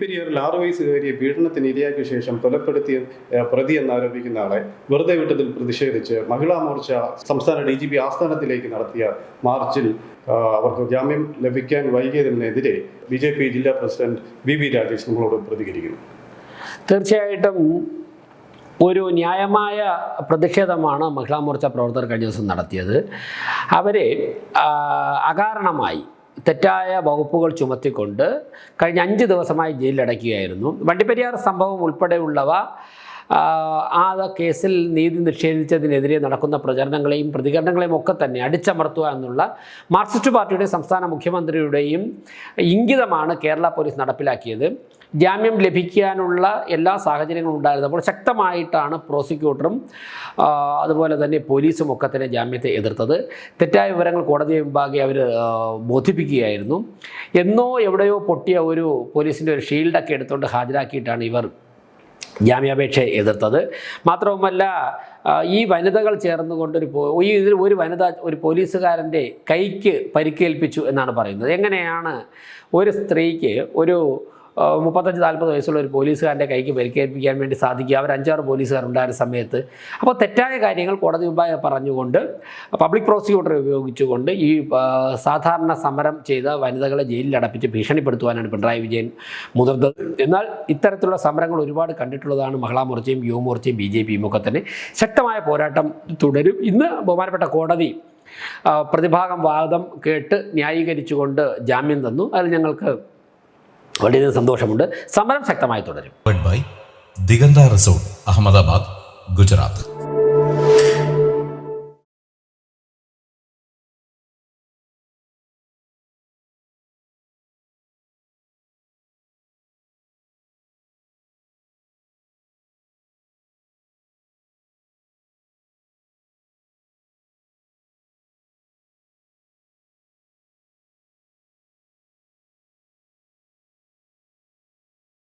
പെരിയാറിൽ ആറു വയസ്സുകാരിയെ പീഡനത്തിന് ഇരയാക്കിയ ശേഷം കൊലപ്പെടുത്തിയ പ്രതി എന്നാരോപിക്കുന്ന ആളെ വെറുതെ വിട്ടതിൽ പ്രതിഷേധിച്ച് മഹിളാ മോർച്ച സംസ്ഥാന ഡി ജി പി ആസ്ഥാനത്തിലേക്ക് നടത്തിയ മാർച്ചിൽ അവർക്ക് ജാമ്യം ലഭിക്കാൻ വൈകിയതിനെതിരെ ബി ജെ പി ജില്ലാ പ്രസിഡന്റ് വി വി രാജേഷ് നമ്മളോട് പ്രതികരിക്കുന്നു. തീർച്ചയായിട്ടും ഒരു ന്യായമായ പ്രതിഷേധമാണ് മഹിളാ മോർച്ച പ്രവർത്തകർ കഴിഞ്ഞ ദിവസം നടത്തിയത്. അവരെ അകാരണമായി തെറ്റായ വകുപ്പുകൾ ചുമത്തിക്കൊണ്ട് കഴിഞ്ഞ അഞ്ച് ദിവസമായി ജയിലിലടയ്ക്കുകയായിരുന്നു. വണ്ടിപ്പെരിയാർ സംഭവം ഉൾപ്പെടെയുള്ളവ ആ, കേസിൽ നീതി നിഷേധിച്ചതിനെതിരെ നടക്കുന്ന പ്രചരണങ്ങളെയും പ്രതികരണങ്ങളെയും ഒക്കെ തന്നെ അടിച്ചമർത്തുക എന്നുള്ള മാർക്സിസ്റ്റ് പാർട്ടിയുടെ സംസ്ഥാന മുഖ്യമന്ത്രിയുടെയും ഇംഗിതമാണ് കേരള പോലീസ് നടപ്പിലാക്കിയത്. ജാമ്യം ലഭിക്കാനുള്ള എല്ലാ സാഹചര്യങ്ങളും ഉണ്ടായിരുന്നപ്പോൾ ശക്തമായിട്ടാണ് പ്രോസിക്യൂട്ടറും അതുപോലെ തന്നെ പോലീസും ഒക്കെ തന്നെ ജാമ്യത്തെ എതിർത്തത്. തെറ്റായ വിവരങ്ങൾ കോടതി മുമ്പാകെ അവർ ബോധിപ്പിക്കുകയായിരുന്നു. എന്നോ എവിടെയോ പൊട്ടിയ ഒരു പോലീസിന്റെ ഒരു ഷീൽഡൊക്കെ എടുത്തുകൊണ്ട് ഹാജരാക്കിയിട്ടാണ് ഇവർ ജാമ്യാപേക്ഷ എതിർത്തത്. മാത്രവുമല്ല ഈ വനിതകൾ ചേർന്നുകൊണ്ട് ഒരു ഈ ഇതിൽ ഒരു വനിത ഒരു പോലീസുകാരന്റെ കൈക്ക് പരിക്കേൽപ്പിച്ചു എന്നാണ് പറയുന്നത്. എങ്ങനെയാണ് ഒരു സ്ത്രീക്ക് ഒരു മുപ്പത്തഞ്ച് നാൽപ്പത് വയസ്സുള്ള ഒരു പോലീസുകാരന്റെ കൈക്ക് പരിക്കേൽപ്പിക്കാൻ വേണ്ടി സാധിക്കുക. അവർ അഞ്ചാറ് പോലീസുകാരുണ്ടായിരുന്ന സമയത്ത്. അപ്പോൾ തെറ്റായ കാര്യങ്ങൾ കോടതി മുമ്പാകെ പറഞ്ഞുകൊണ്ട് പബ്ലിക് പ്രോസിക്യൂട്ടറെ ഉപയോഗിച്ചുകൊണ്ട് ഈ സാധാരണ സമരം ചെയ്ത വനിതകളെ ജയിലിൽ അടപ്പിച്ച് ഭീഷണിപ്പെടുത്തുവാനാണ് പിണറായി വിജയൻ മുതിർന്നത്. എന്നാൽ ഇത്തരത്തിലുള്ള സമരങ്ങൾ ഒരുപാട് കണ്ടിട്ടുള്ളതാണ് മഹിളാമോർച്ചയും യുവമോർച്ചയും ബി ജെ പിയും ഒക്കെ തന്നെ ശക്തമായ പോരാട്ടം തുടരും. ഇന്ന് ബഹുമാനപ്പെട്ട കോടതി പ്രതിഭാഗം വാദം കേട്ട് ന്യായീകരിച്ചുകൊണ്ട് ജാമ്യം തന്നു. അതിൽ ഞങ്ങൾക്ക് വളരെയധികം സന്തോഷമുണ്ട്. സമരം ശക്തമായി തുടരും. ദിഗന്ത റിസോർട്ട് അഹമ്മദാബാദ് ഗുജറാത്ത്